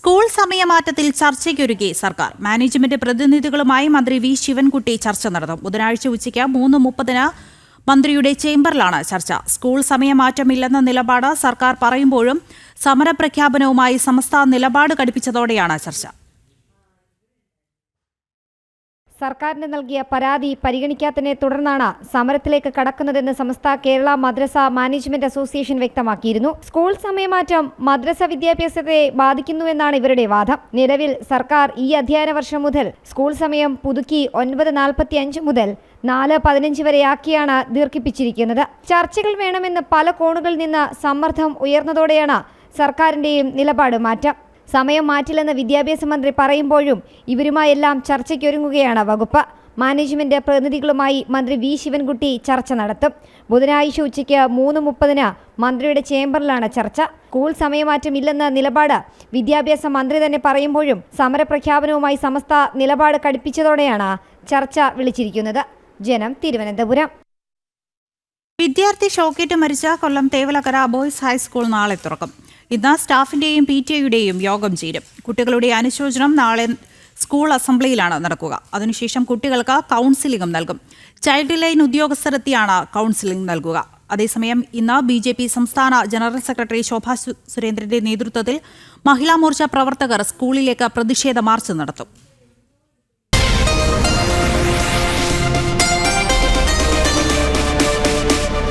School സമയമാറ്റത്തിൽ ചർച്ചയ്ക്കൊരുക്കി സർക്കാർ. Management പ്രതിനിധികളുമായി മന്ത്രി വി ശിവൻകുട്ടി ചർച്ച നടത്തും ബുധനാഴ്ച ഉച്ചയ്ക്ക് മൂന്ന് മുപ്പതിന് മന്ത്രിയുടെ ചേംബറിലാണ് ചർച്ച. സ്കൂൾ സമയമാറ്റമില്ലെന്ന നിലപാട് സർക്കാർ പറയുമ്പോഴും സമരപ്രഖ്യാപനവുമായി സമസ്ത നിലപാട് കടുപ്പിച്ചതോടെയാണ് ചർച്ച. സർക്കാരിന് നൽകിയ പരാതി പരിഗണിക്കാത്തതിനെ തുടർന്നാണ് സമരത്തിലേക്ക് കടക്കുന്നതെന്ന് സമസ്ത കേരള മദ്രസ മാനേജ്മെന്റ് അസോസിയേഷൻ വ്യക്തമാക്കിയിരുന്നു. സ്കൂൾ സമയമാറ്റം മദ്രസ വിദ്യാഭ്യാസത്തെ ബാധിക്കുന്നുവെന്നാണ് ഇവരുടെ വാദം. നിലവിൽ സർക്കാർ ഈ അധ്യയന വർഷം മുതൽ സ്കൂൾ സമയം പുതുക്കി ഒൻപത് നാൽപ്പത്തി അഞ്ച് മുതൽ നാല് പതിനഞ്ച് വരെയാക്കിയാണ് ദീർഘിപ്പിച്ചിരിക്കുന്നത്. ചർച്ചകൾ വേണമെന്ന് പല കോണുകളിൽ നിന്ന് സമ്മർദ്ദം ഉയർന്നതോടെയാണ് സർക്കാരിന്റെയും നിലപാട് മാറ്റം. സമയം മാറ്റില്ലെന്ന് വിദ്യാഭ്യാസ മന്ത്രി പറയുമ്പോഴും ഇവരുമായെല്ലാം ചർച്ചയ്ക്കൊരുങ്ങുകയാണ് വകുപ്പ്. മാനേജ്മെന്റ് പ്രതിനിധികളുമായി മന്ത്രി വി. ശിവൻകുട്ടി ചർച്ച നടത്തും. ബുധനാഴ്ച ഉച്ചയ്ക്ക് മൂന്ന് മുപ്പതിന് മന്ത്രിയുടെ ചേംബറിലാണ് ചർച്ച. സ്കൂൾ സമയമാറ്റമില്ലെന്ന നിലപാട് വിദ്യാഭ്യാസ മന്ത്രി തന്നെ പറയുമ്പോഴും സമരപ്രഖ്യാപനവുമായി സമസ്ത നിലപാട് കടുപ്പിച്ചതോടെയാണ് ചർച്ച വിളിച്ചിരിക്കുന്നത്. ജനം തിരുവനന്തപുരം. വിദ്യാർത്ഥി ഷോക്കേറ്റ് മരിച്ച കൊല്ലം തേവലക്കര ബോയ്സ് ഹൈസ്കൂൾ നാളെ തുറക്കും. ഇന്ന് സ്റ്റാഫിന്റെയും പി ടി എയുടെയും യോഗം ചേരും. കുട്ടികളുടെ അനുശോചനം നാളെ സ്കൂൾ അസംബ്ലിയിലാണ് നടക്കുക. അതിനുശേഷം കുട്ടികൾക്ക് കൗൺസിലിംഗ് നൽകും. ചൈൽഡ് ലൈൻ ഉദ്യോഗസ്ഥരെത്തിയാണ് കൗൺസിലിംഗ് നൽകുക. അതേസമയം ഇന്ന് ബി ജെ പി സംസ്ഥാന ജനറൽ സെക്രട്ടറി ശോഭാ സുരേന്ദ്രന്റെ നേതൃത്വത്തിൽ മഹിളാ മോർച്ച പ്രവർത്തകർ സ്കൂളിലേക്ക് പ്രതിഷേധ മാർച്ച് നടത്തും.